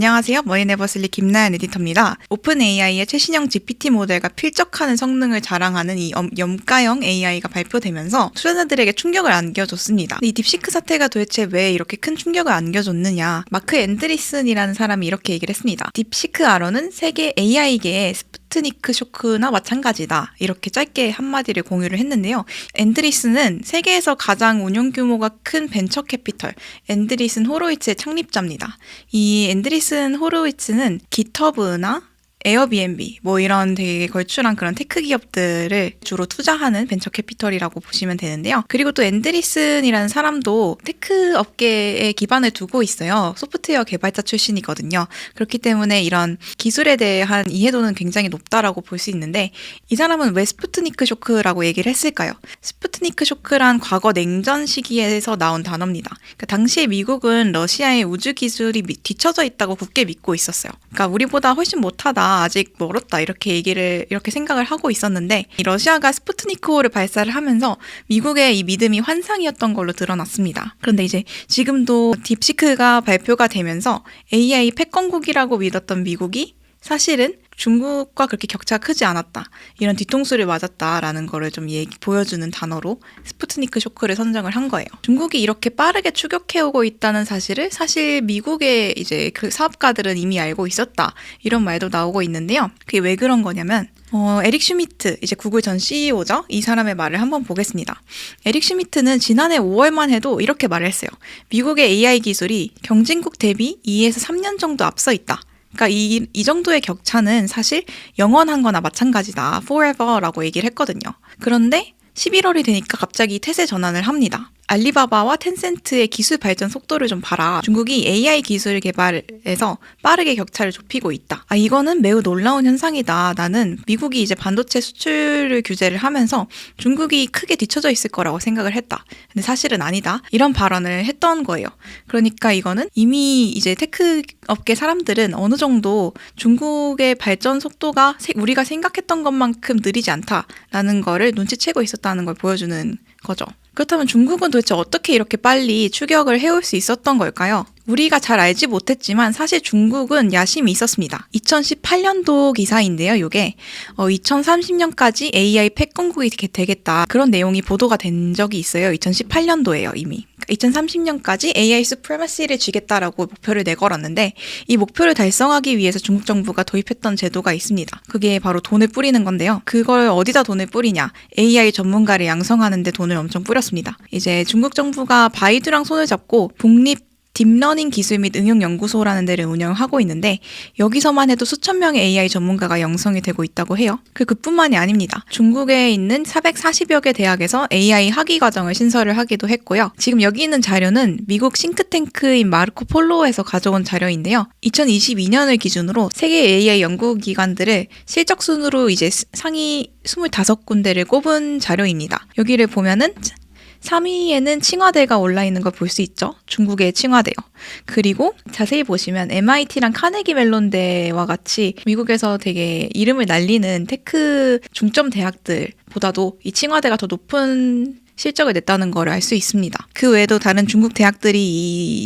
안녕하세요. 머니네버슬리 김나연 에디터입니다. 오픈 AI의 최신형 GPT 모델과 필적하는 성능을 자랑하는 이 염- 염가형 AI가 발표되면서 투자자들에게 충격을 안겨줬습니다. 이 딥시크 사태가 도대체 왜 이렇게 큰 충격을 안겨줬느냐. 마크 앤드리슨이라는 사람이 이렇게 얘기를 했습니다. 딥시크 아로는 세계 AI계의 스푸트니크 쇼크나 마찬가지다. 이렇게 짧게 한마디를 공유를 했는데요. 앤드리슨은 세계에서 가장 운용 규모가 큰 벤처 캐피털 앤드리슨 호로이츠의 창립자입니다. 이 앤드리슨 호로이츠는 기터브나 에어비앤비 뭐 이런 되게 걸출한 그런 테크 기업들을 주로 투자하는 벤처 캐피털이라고 보시면 되는데요. 그리고 또 앤드리슨이라는 사람도 테크 업계에 기반을 두고 있어요. 소프트웨어 개발자 출신이거든요. 그렇기 때문에 이런 기술에 대한 이해도는 굉장히 높다라고 볼 수 있는데 이 사람은 왜 스푸트니크 쇼크라고 얘기를 했을까요? 스푸트니크 쇼크란 과거 냉전 시기에서 나온 단어입니다. 그러니까 당시에 미국은 러시아의 우주 기술이 미- 뒤처져 있다고 굳게 믿고 있었어요. 그러니까 우리보다 훨씬 못하다, 아직 멀었다 이렇게 얘기를 이렇게 생각을 하고 있었는데 이 러시아가 스푸트니크호를 발사를 하면서 미국의 이 믿음이 환상이었던 걸로 드러났습니다. 그런데 이제 지금도 딥시크가 발표가 되면서 AI 패권국이라고 믿었던 미국이 사실은 중국과 그렇게 격차가 크지 않았다. 이런 뒤통수를 맞았다라는 거를 좀 얘기, 보여주는 단어로 스푸트니크 쇼크를 선정을 한 거예요. 중국이 이렇게 빠르게 추격해오고 있다는 사실을 사실 미국의 이제 그 사업가들은 이미 알고 있었다. 이런 말도 나오고 있는데요. 그게 왜 그런 거냐면 어, 에릭 슈미트, 이제 구글 전 CEO죠. 이 사람의 말을 한번 보겠습니다. 에릭 슈미트는 지난해 5월만 해도 이렇게 말을 했어요. 미국의 AI 기술이 경쟁국 대비 2에서 3년 정도 앞서 있다. 그러니까 이, 이 정도의 격차는 사실 영원한 거나 마찬가지다. forever라고 얘기를 했거든요. 그런데 11월이 되니까 갑자기 태세 전환을 합니다. 알리바바와 텐센트의 기술 발전 속도를 좀 봐라. 중국이 AI 기술 개발에서 빠르게 격차를 좁히고 있다. 아, 이거는 매우 놀라운 현상이다. 나는 미국이 이제 반도체 수출을 규제를 하면서 중국이 크게 뒤처져 있을 거라고 생각을 했다. 근데 사실은 아니다. 이런 발언을 했던 거예요. 그러니까 이거는 이미 이제 테크 업계 사람들은 어느 정도 중국의 발전 속도가 세- 우리가 생각했던 것만큼 느리지 않다라는 거를 눈치채고 있었다는 걸 보여주는 거죠. 그렇다면 중국은 도대체 어떻게 이렇게 빨리 추격을 해올 수 있었던 걸까요? 우리가 잘 알지 못했지만 사실 중국은 야심이 있었습니다. 2018년도 기사인데요, 요게. 어, 2030년까지 AI 패권국이 되- 되겠다. 그런 내용이 보도가 된 적이 있어요. 2018년도에요, 이미. 2030년까지 AI 수프레마시를 쥐겠다라고 목표를 내걸었는데 이 목표를 달성하기 위해서 중국 정부가 도입했던 제도가 있습니다. 그게 바로 돈을 뿌리는 건데요. 그걸 어디다 돈을 뿌리냐? AI 전문가를 양성하는데 돈을 엄청 뿌렸습니다. 이제 중국 정부가 바이두랑 손을 잡고 독립 딥러닝 기술 및 응용 연구소라는 데를 운영하고 있는데 여기서만 해도 수천 명의 AI 전문가가 양성이 되고 있다고 해요. 그 그뿐만이 아닙니다. 중국에 있는 440여 개 대학에서 AI 학위 과정을 신설을 하기도 했고요. 지금 여기 있는 자료는 미국 싱크탱크인 마르코 폴로에서 가져온 자료인데요. 2022년을 기준으로 세계 AI 연구 기관들을 실적 순으로 이제 상위 25군데를 꼽은 자료입니다. 여기를 보면은 3위에는 칭화대가 올라 있는 걸 볼 수 있죠. 중국의 칭화대요. 그리고 자세히 보시면 MIT랑 카네기 멜론대와 같이 미국에서 되게 이름을 날리는 테크 중점 대학들보다도 이 칭화대가 더 높은 실적을 냈다는 걸 알 수 있습니다. 그 외에도 다른 중국 대학들이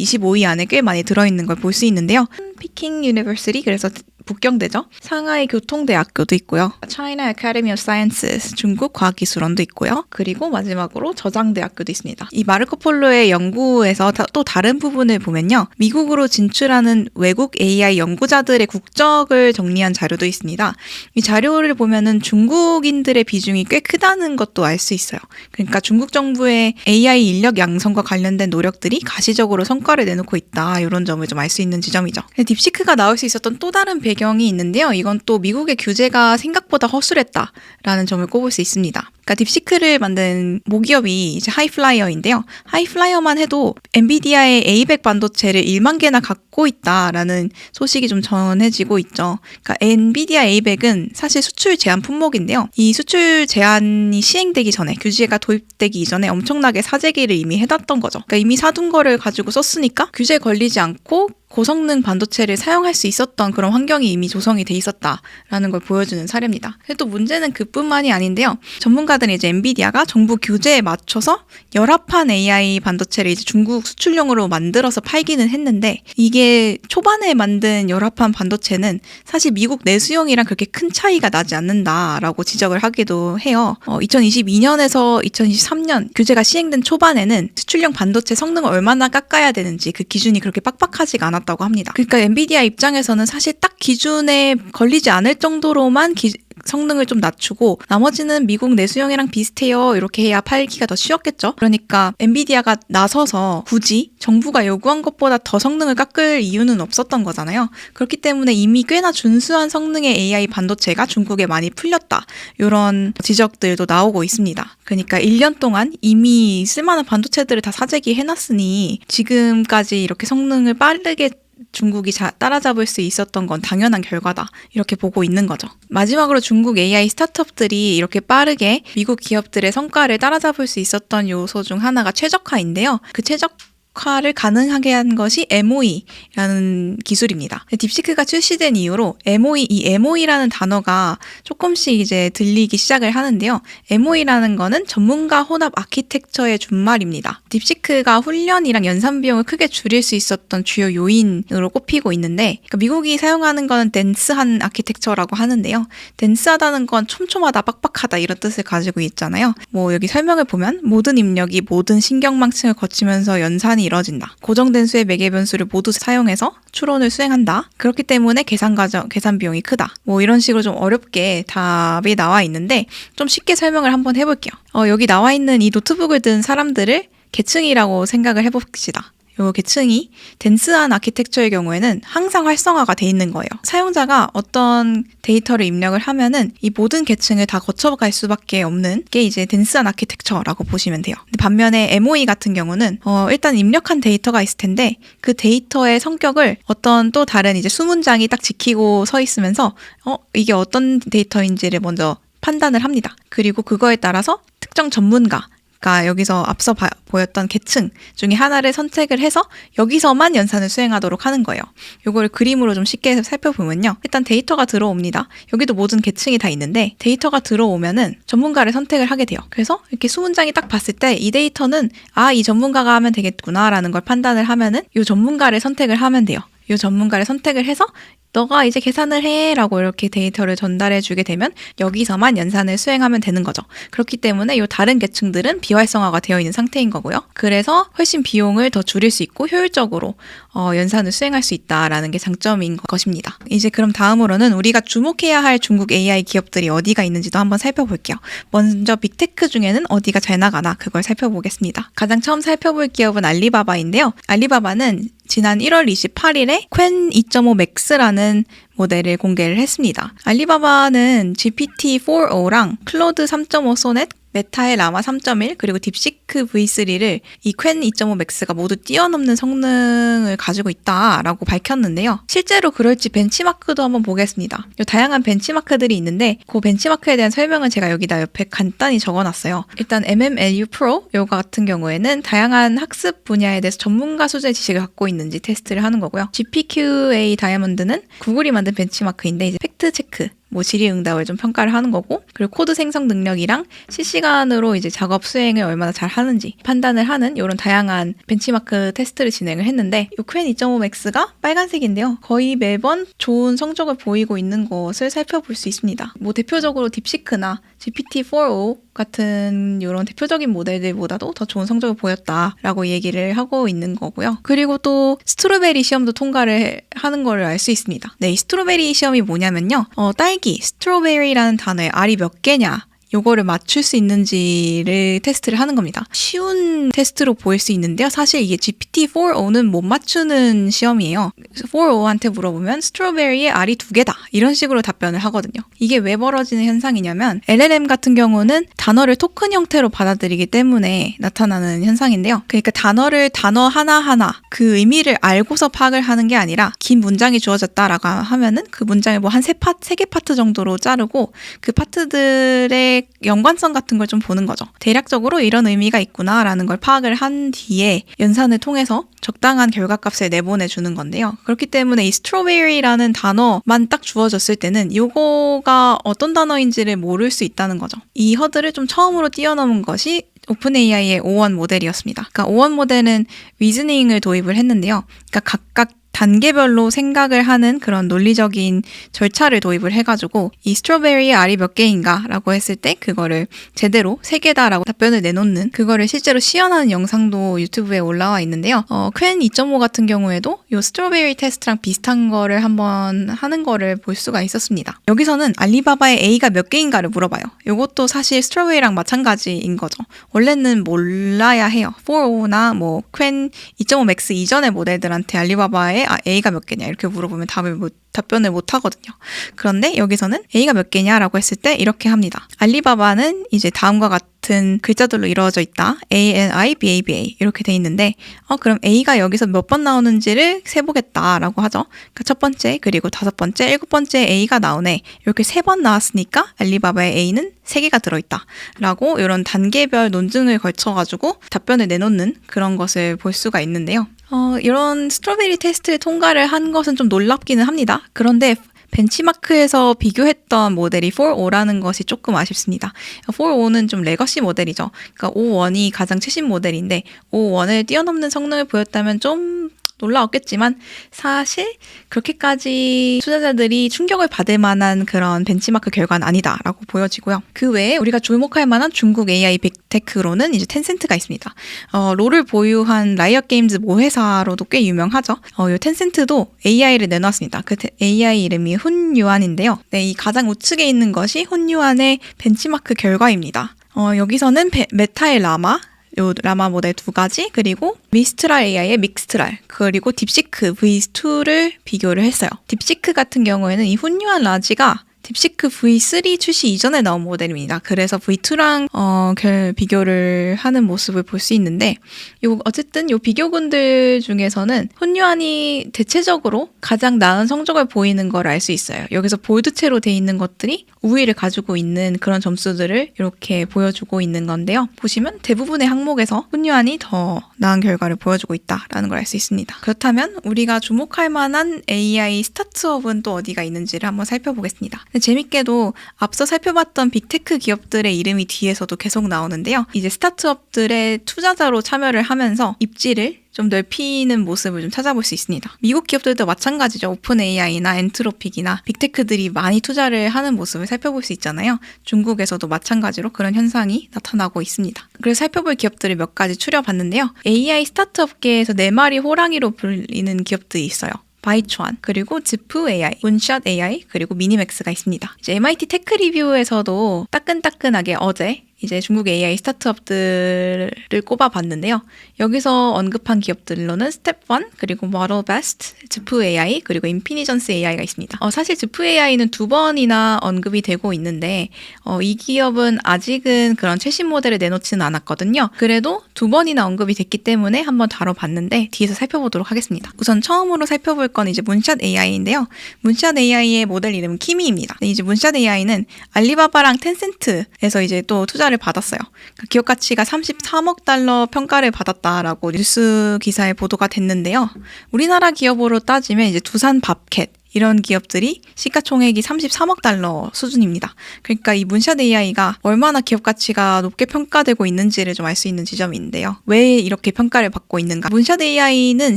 이 25위 안에 꽤 많이 들어있는 걸 볼 수 있는데요. 피킹 유니버시티 그래서 북경대죠. 상하이 교통대학교도 있고요. China Academy of Sciences 중국 과학기술원도 있고요. 그리고 마지막으로 저장대학교도 있습니다. 이 마르코 폴로의 연구에서 다- 또 다른 부분을 보면요. 미국으로 진출하는 외국 AI 연구자들의 국적을 정리한 자료도 있습니다. 이 자료를 보면은 중국인들의 비중이 꽤 크다는 것도 알 수 있어요. 그러니까 중국 정부의 AI 인력 양성과 관련된 노력들이 가시적으로 성과를 내놓고 있다. 이런 점을 좀 알 수 있는 지점이죠. 딥시크가 나올 수 있었던 또 다른 배경 이 있는데요. 이건 또 미국의 규제가 생각보다 허술했다라는 점을 꼽을 수 있습니다. 그러니까 딥시크를 만든 모기업이 이제 하이플라이어인데요. 하이플라이어만 해도 엔비디아의 A100 반도체를 1만 개나 갖고 있다라는 소식이 좀 전해지고 있죠. 그러니까 엔비디아 A100은 사실 수출 제한 품목인데요. 이 수출 제한이 시행되기 전에 규제가 도입되기 이전에 엄청나게 사재기를 이미 해놨던 거죠. 그러니까 이미 사둔 거를 가지고 썼으니까 규제 걸리지 않고 고성능 반도체를 사용할 수 있었던 그런 환경이 이미 조성이 돼 있었다라는 걸 보여주는 사례입니다. 또 문제는 그뿐만이 아닌데요. 전문가 들 전문가들은 이제 엔비디아가 정부 규제에 맞춰서 열합한 AI 반도체를 이제 중국 수출용으로 만들어서 팔기는 했는데 이게 초반에 만든 열합한 반도체는 사실 미국 내수용이랑 그렇게 큰 차이가 나지 않는다라고 지적을 하기도 해요. 어, 2022년에서 2023년 규제가 시행된 초반에는 수출용 반도체 성능을 얼마나 깎아야 되는지 그 기준이 그렇게 빡빡하지가 않았다고 합니다. 그러니까 엔비디아 입장에서는 사실 딱 기준에 걸리지 않을 정도로만 기, 성능을 좀 낮추고 나머지는 미국 내수용이랑 비슷해요. 이렇게 해야 팔기가 더 쉬웠겠죠. 그러니까 엔비디아가 나서서 굳이 정부가 요구한 것보다 더 성능을 깎을 이유는 없었던 거잖아요. 그렇기 때문에 이미 꽤나 준수한 성능의 AI 반도체가 중국에 많이 풀렸다. 이런 지적들도 나오고 있습니다. 그러니까 1년 동안 이미 쓸만한 반도체들을 다 사재기 해놨으니 지금까지 이렇게 성능을 빠르게 중국이 자, 따라잡을 수 있었던 건 당연한 결과다. 이렇게 보고 있는 거죠. 마지막으로 중국 AI 스타트업들이 이렇게 빠르게 미국 기업들의 성과를 따라잡을 수 있었던 요소 중 하나가 최적화인데요. 그 최적 화를 가능하게 한 것이 MOE라는 기술입니다. 딥시크가 출시된 이후로 MOE, 이 MOE라는 단어가 조금씩 이제 들리기 시작을 하는데요. MOE라는 거는 전문가 혼합 아키텍처의 준말입니다. 딥시크가 훈련이랑 연산 비용을 크게 줄일 수 있었던 주요 요인으로 꼽히고 있는데, 그러니까 미국이 사용하는 거는 덴스한 아키텍처라고 하는데요. 덴스하다는 건 촘촘하다, 빡빡하다 이런 뜻을 가지고 있잖아요. 뭐 여기 설명을 보면 모든 입력이 모든 신경망층을 거치면서 연산이 이뤄진다. 고정된 수의 매개 변수를 모두 사용해서 추론을 수행한다. 그렇기 때문에 계산 과정, 계산 비용이 크다. 뭐 이런 식으로 좀 어렵게 답이 나와 있는데 좀 쉽게 설명을 한번 해볼게요. 어, 여기 나와 있는 이 노트북을 든 사람들을 계층이라고 생각을 해봅시다. 요 계층이 덴스한 아키텍처의 경우에는 항상 활성화가 돼 있는 거예요. 사용자가 어떤 데이터를 입력을 하면은 이 모든 계층을 다 거쳐갈 수밖에 없는 게 이제 덴스한 아키텍처라고 보시면 돼요. 반면에 MOE 같은 경우는 어 일단 입력한 데이터가 있을 텐데 그 데이터의 성격을 어떤 또 다른 이제 수문장이 딱 지키고 서 있으면서 어 이게 어떤 데이터인지를 먼저 판단을 합니다. 그리고 그거에 따라서 특정 전문가 그러니까 여기서 앞서 바, 보였던 계층 중에 하나를 선택을 해서 여기서만 연산을 수행하도록 하는 거예요. 요거를 그림으로 좀 쉽게 살펴보면요. 일단 데이터가 들어옵니다. 여기도 모든 계층이 다 있는데 데이터가 들어오면은 전문가를 선택을 하게 돼요. 그래서 이렇게 수문장이 딱 봤을 때 이 데이터는 아, 이 전문가가 하면 되겠구나라는 걸 판단을 하면은 이 전문가를 선택을 하면 돼요. 이 전문가를 선택을 해서 너가 이제 계산을 해 라고 이렇게 데이터를 전달해 주게 되면 여기서만 연산을 수행하면 되는 거죠. 그렇기 때문에 이 다른 계층들은 비활성화가 되어 있는 상태인 거고요. 그래서 훨씬 비용을 더 줄일 수 있고 효율적으로 어, 연산을 수행할 수 있다라는 게 장점인 것입니다. 이제 그럼 다음으로는 우리가 주목해야 할 중국 AI 기업들이 어디가 있는지도 한번 살펴볼게요. 먼저 빅테크 중에는 어디가 잘 나가나 그걸 살펴보겠습니다. 가장 처음 살펴볼 기업은 알리바바인데요. 알리바바는 지난 1월 28일에 퀸 2.5 맥스라는 모델을 공개를 했습니다. 알리바바는 GPT-4o랑 클로드 3.5 소넷, 메타의 라마 3.1 그리고 딥시크 V3를 이 퀸 2.5 맥스가 모두 뛰어넘는 성능을 가지고 있다라고 밝혔는데요. 실제로 그럴지 벤치마크도 한번 보겠습니다. 다양한 벤치마크들이 있는데 그 벤치마크에 대한 설명은 제가 여기다 옆에 간단히 적어놨어요. 일단 MMLU Pro 요거 같은 경우에는 다양한 학습 분야에 대해서 전문가 수준의 지식을 갖고 있는지 테스트를 하는 거고요. GPQA 다이아몬드는 구글이 만든 벤치마크인데 이제 팩트 체크 뭐 질의응답을 좀 평가를 하는 거고 그리고 코드 생성 능력이랑 실시간으로 이제 작업 수행을 얼마나 잘 하는지 판단을 하는 이런 다양한 벤치마크 테스트를 진행을 했는데 이퀸2.5 맥스가 빨간색인데요. 거의 매번 좋은 성적을 보이고 있는 것을 살펴볼 수 있습니다. 뭐 대표적으로 딥시크나 GPT-4o 같은 이런 대표적인 모델들보다도 더 좋은 성적을 보였다라고 얘기를 하고 있는 거고요. 그리고 또 스트로베리 시험도 통과를 하는 거를 알 수 있습니다. 네, 이 스트로베리 시험이 뭐냐면요. 어, 딸기, 스트로베리라는 단어에 알이 몇 개냐 요거를 맞출 수 있는지를 테스트를 하는 겁니다. 쉬운 테스트로 보일 수 있는데요. 사실 이게 GPT-4o는 못 맞추는 시험이에요. 4o한테 물어보면 스트로베리의 알이 두 개다. 이런 식으로 답변을 하거든요. 이게 왜 벌어지는 현상이냐면 LLM 같은 경우는 단어를 토큰 형태로 받아들이기 때문에 나타나는 현상인데요. 그러니까 단어를 단어 하나하나 그 의미를 알고서 파악을 하는 게 아니라 긴 문장이 주어졌다라고 하면은 그 문장을 뭐 한 세 파트, 세 개 파트 정도로 자르고 그 파트들의 연관성 같은 걸 좀 보는 거죠. 대략적으로 이런 의미가 있구나라는 걸 파악을 한 뒤에 연산을 통해서 적당한 결과값을 내보내 주는 건데요. 그렇기 때문에 이 strawberry라는 단어만 딱 주어졌을 때는 요거가 어떤 단어인지를 모를 수 있다는 거죠. 이 허들을 좀 처음으로 뛰어넘은 것이 오픈 AI의 5원 모델이었습니다. 그러니까 5원 모델은 리즈닝을 도입을 했는데요. 그러니까 각각 단계별로 생각을 하는 그런 논리적인 절차를 도입을 해가지고 이 스트로베리의 알이 몇 개인가라고 했을 때 그거를 제대로 세 개다라고 답변을 내놓는 그거를 실제로 시연하는 영상도 유튜브에 올라와 있는데요. 어, 퀸 2.5 같은 경우에도 이 스트로베리 테스트랑 비슷한 거를 한번 하는 거를 볼 수가 있었습니다. 여기서는 알리바바의 A가 몇 개인가를 물어봐요. 이것도 사실 스트로베리랑 마찬가지인 거죠. 원래는 몰라야 해요. 4.5나 뭐퀸2.5 맥스 이전의 모델들한테 알리바바의 아, A가 몇 개냐 이렇게 물어보면 답을 못, 답변을 못 하거든요. 그런데 여기서는 A가 몇 개냐라고 했을 때 이렇게 합니다. 알리바바는 이제 다음과 같은 글자들로 이루어져 있다. A, N, I, B, A, B, A 이렇게 돼 있는데 어 그럼 A가 여기서 몇 번 나오는지를 세보겠다라고 하죠. 그러니까 첫 번째 그리고 다섯 번째 일곱 번째 A가 나오네. 이렇게 세 번 나왔으니까 알리바바의 A는 세 개가 들어있다 라고 이런 단계별 논증을 걸쳐가지고 답변을 내놓는 그런 것을 볼 수가 있는데요. 어, 이런 스트로베리 테스트를 통과를 한 것은 좀 놀랍기는 합니다. 그런데 벤치마크에서 비교했던 모델이 4.5라는 것이 조금 아쉽습니다. 4.5는 좀 레거시 모델이죠. 그러니까 5.1이 가장 최신 모델인데 5.1을 뛰어넘는 성능을 보였다면 좀 놀라웠겠지만 사실 그렇게까지 투자자들이 충격을 받을 만한 그런 벤치마크 결과는 아니다라고 보여지고요. 그 외에 우리가 주목할 만한 중국 AI 빅테크로는 이제 텐센트가 있습니다. 어, 롤을 보유한 라이엇 게임즈 모회사로도 꽤 유명하죠. 어, 이 텐센트도 AI를 내놨습니다. 그 AI 이름이 훈유안인데요. 네, 이 가장 우측에 있는 것이 훈유안의 벤치마크 결과입니다. 어, 여기서는 베, 메타의 라마, 요 라마 모델 두 가지 그리고 미스트랄 AI의 믹스트랄 그리고 딥시크 V2를 비교를 했어요. 딥시크 같은 경우에는 이 훈유한 라지가 딥시크 V3 출시 이전에 나온 모델입니다. 그래서 V2랑 어, 비교를 하는 모습을 볼 수 있는데 요 어쨌든 요 비교군들 중에서는 혼유안이 대체적으로 가장 나은 성적을 보이는 걸 알 수 있어요. 여기서 볼드체로 돼 있는 것들이 우위를 가지고 있는 그런 점수들을 이렇게 보여주고 있는 건데요. 보시면 대부분의 항목에서 혼유안이 더 나은 결과를 보여주고 있다라는 걸 알 수 있습니다. 그렇다면 우리가 주목할 만한 AI 스타트업은 또 어디가 있는지를 한번 살펴보겠습니다. 재밌게도 앞서 살펴봤던 빅테크 기업들의 이름이 뒤에서도 계속 나오는데요. 이제 스타트업들의 투자자로 참여를 하면서 입지를 좀 넓히는 모습을 좀 찾아볼 수 있습니다. 미국 기업들도 마찬가지죠. 오픈 AI나 엔트로픽이나 빅테크들이 많이 투자를 하는 모습을 살펴볼 수 있잖아요. 중국에서도 마찬가지로 그런 현상이 나타나고 있습니다. 그래서 살펴볼 기업들을 몇 가지 추려봤는데요. AI 스타트업계에서 네 마리 호랑이로 불리는 기업들이 있어요. 바이초안 그리고 지프 AI, 문샷 AI 그리고 미니맥스가 있습니다. 이제 MIT 테크 리뷰에서도 따끈따끈하게 어제 이제 중국 AI 스타트업들을 꼽아봤는데요. 여기서 언급한 기업들로는 스텝 1 그리고 모델 베스트, 지프 AI 그리고 인피니전스 AI가 있습니다. 어, 사실 지프 AI는 두 번이나 언급이 되고 있는데 어, 이 기업은 아직은 그런 최신 모델을 내놓지는 않았거든요. 그래도 두 번이나 언급이 됐기 때문에 한번 다뤄봤는데 뒤에서 살펴보도록 하겠습니다. 우선 처음으로 살펴볼 건 이제 문샷 AI인데요. 문샷 AI의 모델 이름은 키미입니다. 이제 문샷 AI는 알리바바랑 텐센트에서 이제 또 투자 평가를 받았어요. 그 기업 가치가 33억 달러 평가를 받았다라고 뉴스 기사에 보도가 됐는데요. 우리나라 기업으로 따지면 이제 두산 밥캣 이런 기업들이 시가총액이 33억 달러 수준입니다. 그러니까 이 문샷 AI가 얼마나 기업 가치가 높게 평가되고 있는지를 좀 알 수 있는 지점인데요. 왜 이렇게 평가를 받고 있는가? 문샷 AI는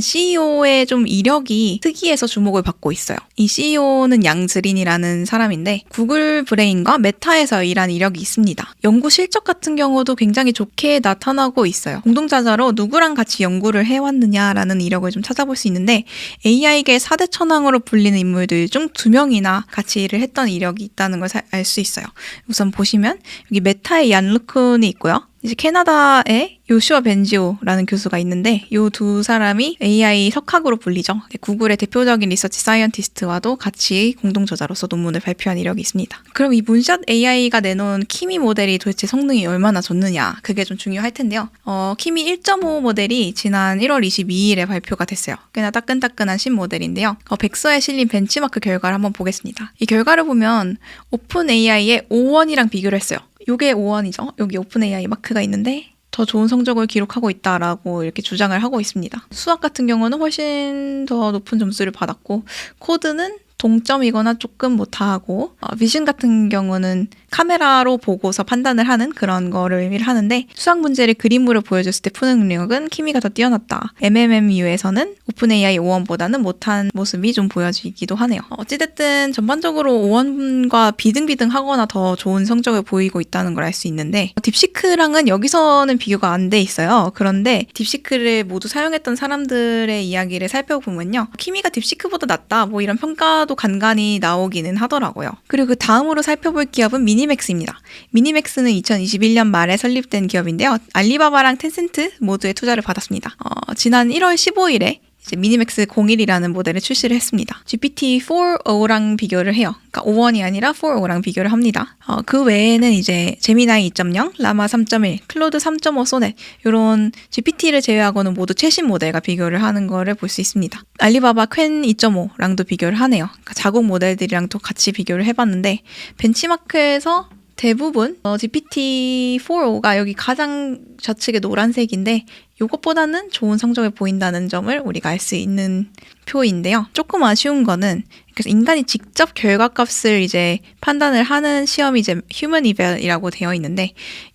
CEO의 좀 이력이 특이해서 주목을 받고 있어요. 이 CEO는 양즈린이라는 사람인데 구글 브레인과 메타에서 일한 이력이 있습니다. 연구 실적 같은 경우도 굉장히 좋게 나타나고 있어요. 공동자자로 누구랑 같이 연구를 해왔느냐라는 이력을 좀 찾아볼 수 있는데 AI계 4대 천왕으로 불리는 인물들 중 두 명이나 같이 일을 했던 이력이 있다는 걸 알 수 있어요. 우선 보시면 여기 메타의 얀 루쿤이 있고요. 이제 캐나다의 요슈아 벤지오라는 교수가 있는데 이 두 사람이 AI 석학으로 불리죠. 구글의 대표적인 리서치 사이언티스트와도 같이 공동 저자로서 논문을 발표한 이력이 있습니다. 그럼 이 문샷 AI가 내놓은 키미 모델이 도대체 성능이 얼마나 좋느냐 그게 좀 중요할 텐데요. 어, 키미 1.5 모델이 지난 1월 22일에 발표가 됐어요. 꽤나 따끈따끈한 신 모델인데요. 어, 백서에 실린 벤치마크 결과를 한번 보겠습니다. 이 결과를 보면 오픈 AI의 5원이랑 비교를 했어요. 요게 5원이죠. 여기 오픈 AI 마크가 있는데 더 좋은 성적을 기록하고 있다라고 이렇게 주장을 하고 있습니다. 수학 같은 경우는 훨씬 더 높은 점수를 받았고 코드는 동점이거나 조금 못하고 어, 비ዥን 같은 경우는 카메라로 보고서 판단을 하는 그런 거를 의미를 하는데 수학 문제를 그림으로 보여줬을 때 푸는 능력은 키미가 더 뛰어났다. MMMU에서는 오픈AI 5원보다는 못한 모습이 좀 보여지기도 하네요. 어, 어찌됐든 전반적으로 5원과 비등비등하거나 더 좋은 성적을 보이고 있다는 걸 알 수 있는데 딥시크랑은 여기서는 비교가 안 돼 있어요. 그런데 딥시크를 모두 사용했던 사람들의 이야기를 살펴보면요. 키미가 딥시크보다 낫다 뭐 이런 평가도 간간히 나오기는 하더라고요. 그리고 그 다음으로 살펴볼 기업은 미니맥스입니다. 미니맥스는 2021년 말에 설립된 기업인데요. 알리바바랑 텐센트 모두에 투자를 받았습니다. 어, 지난 1월 15일에 이제 미니맥스 01이라는 모델을 출시를 했습니다. GPT-4o랑 비교를 해요. 그러니까 5원이 아니라 4o랑 비교를 합니다. 어, 그 외에는 이제 제미나이 2.0, 라마 3.1, 클로드 3.5 소넷 이런 GPT를 제외하고는 모두 최신 모델과 비교를 하는 거를 볼 수 있습니다. 알리바바 퀸 2.5랑도 비교를 하네요. 그러니까 자국 모델들이랑 또 같이 비교를 해봤는데 벤치마크에서 대부분 어, GPT-4o가 여기 가장 좌측에 노란색인데 이것보다는 좋은 성적을 보인다는 점을 우리가 알 수 있는 표인데요. 조금 아쉬운 거는 그래서 인간이 직접 결과값을 이제 판단을 하는 시험이 이제 휴먼 이벨이라고 되어 있는데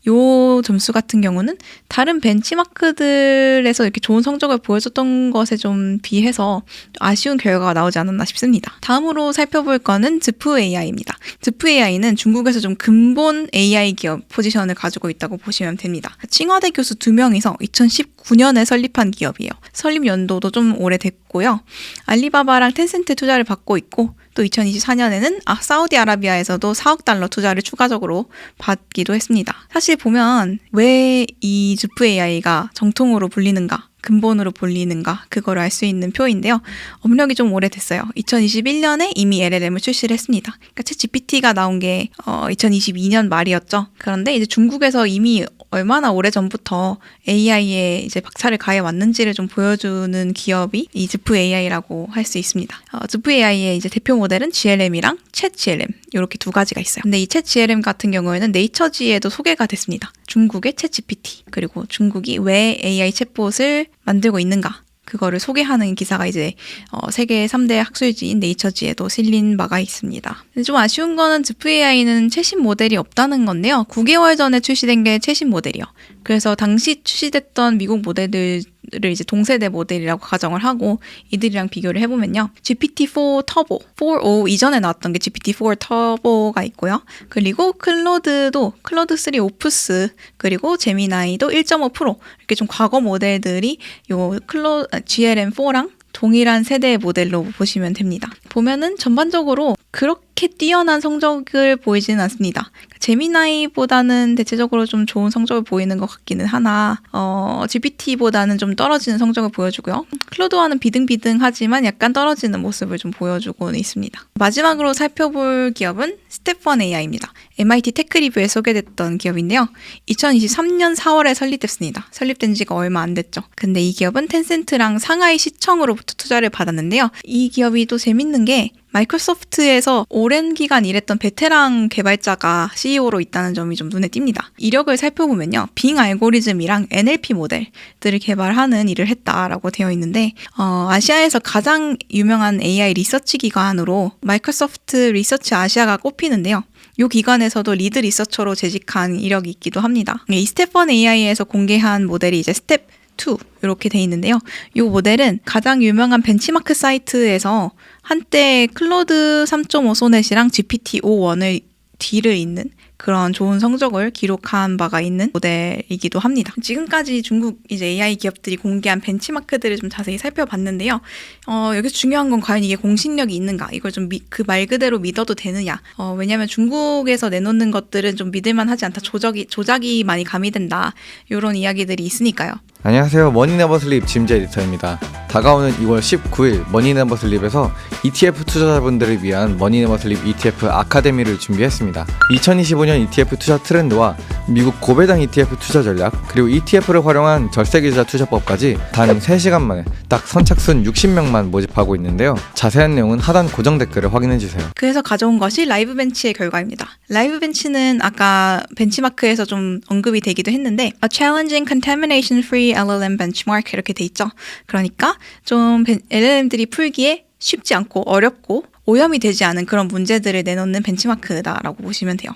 요 점수 같은 경우는 다른 벤치마크들에서 이렇게 좋은 성적을 보여줬던 것에 좀 비해서 아쉬운 결과가 나오지 않았나 싶습니다. 다음으로 살펴볼 거는 즈프 AI입니다. 즈프 AI는 중국에서 좀 근본 AI 기업 포지션을 가지고 있다고 보시면 됩니다. 칭화대 교수 두 명이서 2019 년에 설립한 기업이에요. 설립 연도도 좀 오래됐고요. 알리바바랑 텐센트 투자를 받고 있고 또 2024년에는 아, 사우디아라비아에서도 4억 달러 투자를 추가적으로 받기도 했습니다. 사실 보면 왜이 즈프 AI가 정통으로 불리는가 근본으로 불리는가 그거를 알 수 있는 표인데요. 업력이 좀 오래됐어요. 2021년에 이미 LLM을 출시를 했습니다. 그러니까 챗 GPT가 나온 게 어, 2022년 말이었죠. 그런데 이제 중국에서 이미 얼마나 오래 전부터 AI에 이제 박차를 가해 왔는지를 좀 보여주는 기업이 이 즈프 AI라고 할 수 있습니다. 어, 즈프 AI의 이제 대표 모델은 GLM이랑 챗 GLM 이렇게 두 가지가 있어요. 근데 이 챗 GLM 같은 경우에는 네이처지에도 소개가 됐습니다. 중국의 챗 GPT 그리고 중국이 왜 AI 챗봇을 만들고 있는가 그거를 소개하는 기사가 이제 어, 세계 3대 학술지인 네이처지에도 실린 바가 있습니다. 좀 아쉬운 거는 즈프 AI는 최신 모델이 없다는 건데요. 9개월 전에 출시된 게 최신 모델이요. 그래서 당시 출시됐던 미국 모델들 을 이제 동세대 모델이라고 가정을 하고 이들이랑 비교를 해보면요. GPT-4 터보, 4o 이전에 나왔던 게 GPT-4 터보가 있고요. 그리고 클로드도 클로드 3 오프스 그리고 제미나이도 1.5 프로 이렇게 좀 과거 모델들이 요 클로 GLM4랑 동일한 세대의 모델로 보시면 됩니다. 보면은 전반적으로 그렇게 뛰어난 성적을 보이지는 않습니다. 제미나이보다는 대체적으로 좀 좋은 성적을 보이는 것 같기는 하나, 어, GPT보다는 좀 떨어지는 성적을 보여주고요. 클로드와는 비등비등하지만 약간 떨어지는 모습을 좀 보여주고 있습니다. 마지막으로 살펴볼 기업은 스텝1 AI입니다. MIT 테크 리뷰에 소개됐던 기업인데요. 2023년 4월에 설립됐습니다. 설립된 지가 얼마 안 됐죠. 근데 이 기업은 텐센트랑 상하이 시청으로부터 투자를 받았는데요. 이 기업이 또 재밌는 게 마이크로소프트에서 오랜 기간 일했던 베테랑 개발자가 CEO로 있다는 점이 좀 눈에 띕니다. 이력을 살펴보면요. 빙 알고리즘이랑 NLP 모델들을 개발하는 일을 했다라고 되어 있는데 어, 아시아에서 가장 유명한 AI 리서치 기관으로 마이크로소프트 리서치 아시아가 꼽히는데요. 이 기관에서도 리드 리서처로 재직한 이력이 있기도 합니다. 이 스텝1 AI에서 공개한 모델이 이제 스텝 2 이렇게 돼 있는데요. 이 모델은 가장 유명한 벤치마크 사이트에서 한때 클로드 3.5 소넷이랑 GPT-5.1을 뒤를 잇는 그런 좋은 성적을 기록한 바가 있는 모델이기도 합니다. 지금까지 중국 이제 AI 기업들이 공개한 벤치마크들을 좀 자세히 살펴봤는데요. 어, 여기서 중요한 건 과연 이게 공신력이 있는가? 이걸 좀 그 말 그대로 믿어도 되느냐? 어, 왜냐하면 중국에서 내놓는 것들은 좀 믿을만하지 않다. 조작이 조작이 많이 가미된다. 이런 이야기들이 있으니까요. 안녕하세요. 머니 네버 슬립 짐 에디터입니다. 다가오는 2월 19일 머니네버슬립에서 ETF 투자자분들을 위한 머니네버슬립 ETF 아카데미를 준비했습니다. 2025년 ETF 투자 트렌드와 미국 고배당 ETF 투자 전략 그리고 ETF를 활용한 절세기자 투자법까지 단 3시간 만에 딱 선착순 60명만 모집하고 있는데요. 자세한 내용은 하단 고정 댓글을 확인해 주세요. 그래서 가져온 것이 라이브 벤치의 결과입니다. 라이브 벤치는 아까 벤치마크에서 좀 언급이 되기도 했는데 A challenging contamination free LLM benchmark 이렇게 돼 있죠. 그러니까 좀 벤- LLM들이 풀기에 쉽지 않고 어렵고 오염이 되지 않은 그런 문제들을 내놓는 벤치마크다라고 보시면 돼요.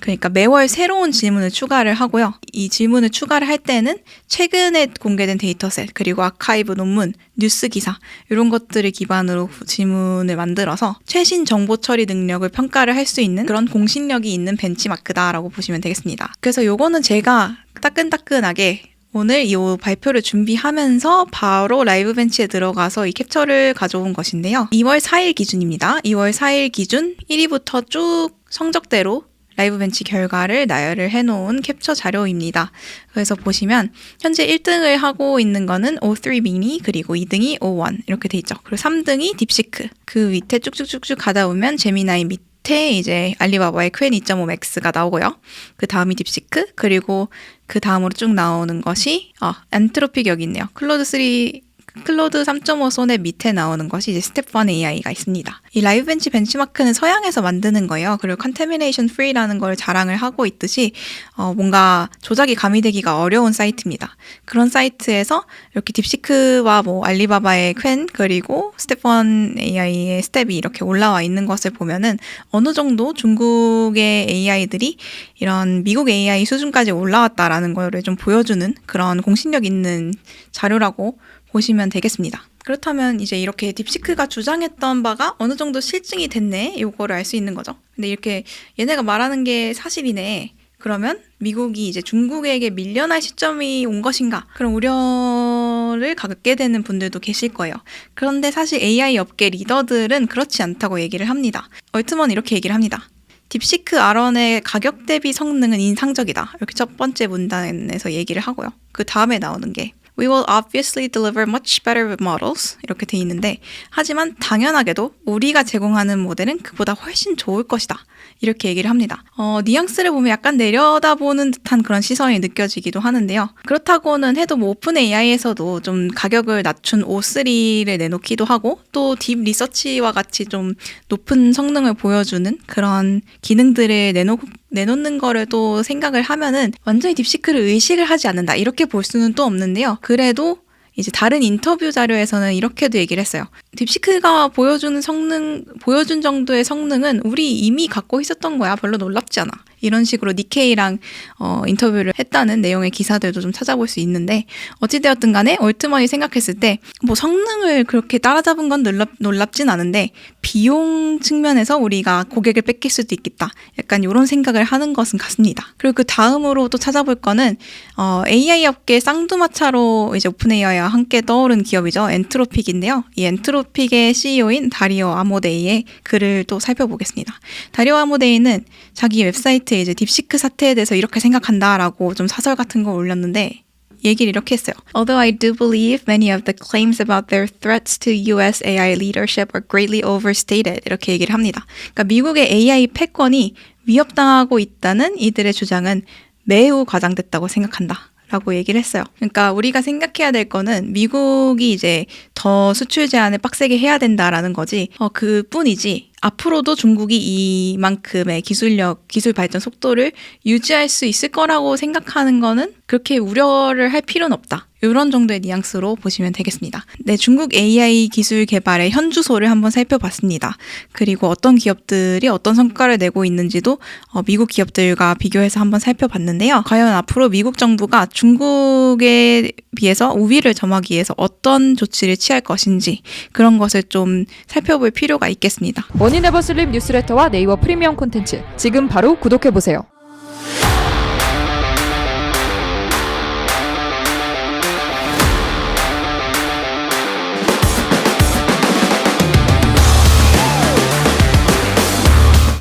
그러니까 매월 새로운 질문을 추가를 하고요. 이 질문을 추가를 할 때는 최근에 공개된 데이터셋 그리고 아카이브 논문, 뉴스 기사 이런 것들을 기반으로 질문을 만들어서 최신 정보 처리 능력을 평가를 할 수 있는 그런 공신력이 있는 벤치마크다라고 보시면 되겠습니다. 그래서 요거는 제가 따끈따끈하게 오늘 이 발표를 준비하면서 바로 라이브 벤치에 들어가서 이 캡처를 가져온 것인데요. 2월 4일 기준입니다. 2월 4일 기준 1위부터 쭉 성적대로 라이브 벤치 결과를 나열을 해놓은 캡처 자료입니다. 그래서 보시면 현재 1등을 하고 있는 거는 O3 미니 그리고 2등이 O1 이렇게 돼 있죠. 그리고 3등이 딥시크 그 밑에 쭉쭉쭉쭉 가다 보면 제미나이 밑 에 이제 알리바바의 퀸 2.5 맥스가 나오고요. 그 다음이 딥시크 그리고 그 다음으로 쭉 나오는 것이 어, 엔트로픽 여기 있네요. 클로드 3 클로드 3.5 손의 밑에 나오는 것이 이제 스텝 1 AI가 있습니다. 이 라이브 벤치 벤치마크는 서양에서 만드는 거예요. 그리고 컨테미네이션 프리라는 걸 자랑을 하고 있듯이 어, 뭔가 조작이 가미되기가 어려운 사이트입니다. 그런 사이트에서 이렇게 딥시크와 뭐 알리바바의 퀸 그리고 스텝 1 AI의 스텝이 이렇게 올라와 있는 것을 보면은 어느 정도 중국의 AI들이 이런 미국 AI 수준까지 올라왔다라는 거를 좀 보여주는 그런 공신력 있는 자료라고 보시면 되겠습니다. 그렇다면 이제 이렇게 딥시크가 주장했던 바가 어느 정도 실증이 됐네, 요거를 알 수 있는 거죠. 근데 이렇게 얘네가 말하는 게 사실이네. 그러면 미국이 이제 중국에게 밀려날 시점이 온 것인가? 그런 우려를 갖게 되는 분들도 계실 거예요. 그런데 사실 AI 업계 리더들은 그렇지 않다고 얘기를 합니다. 얼트먼 이렇게 얘기를 합니다. 딥시크 R1의 가격 대비 성능은 인상적이다. 이렇게 첫 번째 문단에서 얘기를 하고요. 그 다음에 나오는 게 We will obviously deliver much better models 이렇게 돼 있는데 하지만 당연하게도 우리가 제공하는 모델은 그보다 훨씬 좋을 것이다. 이렇게 얘기를 합니다. 어, 뉘앙스를 보면 약간 내려다보는 듯한 그런 시선이 느껴지기도 하는데요. 그렇다고는 해도 뭐 오픈 AI에서도 좀 가격을 낮춘 O3를 내놓기도 하고 또 딥 리서치와 같이 좀 높은 성능을 보여주는 그런 기능들을 내놓, 내놓는 거를 또 생각을 하면은 완전히 딥시크를 의식을 하지 않는다. 이렇게 볼 수는 또 없는데요. 그래도 이제 다른 인터뷰 자료에서는 이렇게도 얘기를 했어요. 딥시크가 보여주는 성능, 보여준 정도의 성능은 우리 이미 갖고 있었던 거야. 별로 놀랍지 않아. 이런 식으로 니케이랑 어, 인터뷰를 했다는 내용의 기사들도 좀 찾아볼 수 있는데 어찌되었든 간에 올트먼이 생각했을 때 뭐 성능을 그렇게 따라잡은 건 놀랍, 놀랍진 않은데 비용 측면에서 우리가 고객을 뺏길 수도 있겠다. 약간 이런 생각을 하는 것은 같습니다. 그리고 그 다음으로 또 찾아볼 거는 어, AI 업계 쌍두마차로 이제 오픈 AI와 함께 떠오른 기업이죠. 엔트로픽인데요. 이 엔트로픽의 CEO인 다리오 아모데이의 글을 또 살펴보겠습니다. 다리오 아모데이는 자기 웹사이트 에 이제 딥시크 사태에 대해서 이렇게 생각한다라고 좀 사설 같은 걸 올렸는데 얘기를 이렇게 했어요. Although I do believe many of the claims about their threats to US AI leadership are greatly overstated. 이렇게 얘기를 합니다. 그러니까 미국의 AI 패권이 위협당하고 있다는 이들의 주장은 매우 과장됐다고 생각한다. 라고 얘기를 했어요. 그러니까 우리가 생각해야 될 거는 미국이 이제 더 수출 제한을 빡세게 해야 된다라는 거지, 어, 그 뿐이지, 앞으로도 중국이 이만큼의 기술력, 기술 발전 속도를 유지할 수 있을 거라고 생각하는 거는 그렇게 우려를 할 필요는 없다. 이런 정도의 뉘앙스로 보시면 되겠습니다. 네, 중국 AI 기술 개발의 현주소를 한번 살펴봤습니다. 그리고 어떤 기업들이 어떤 성과를 내고 있는지도 어, 미국 기업들과 비교해서 한번 살펴봤는데요. 과연 앞으로 미국 정부가 중국에 비해서 우위를 점하기 위해서 어떤 조치를 취할 것인지 그런 것을 좀 살펴볼 필요가 있겠습니다. 머니네버슬립 뉴스레터와 네이버 프리미엄 콘텐츠 지금 바로 구독해보세요.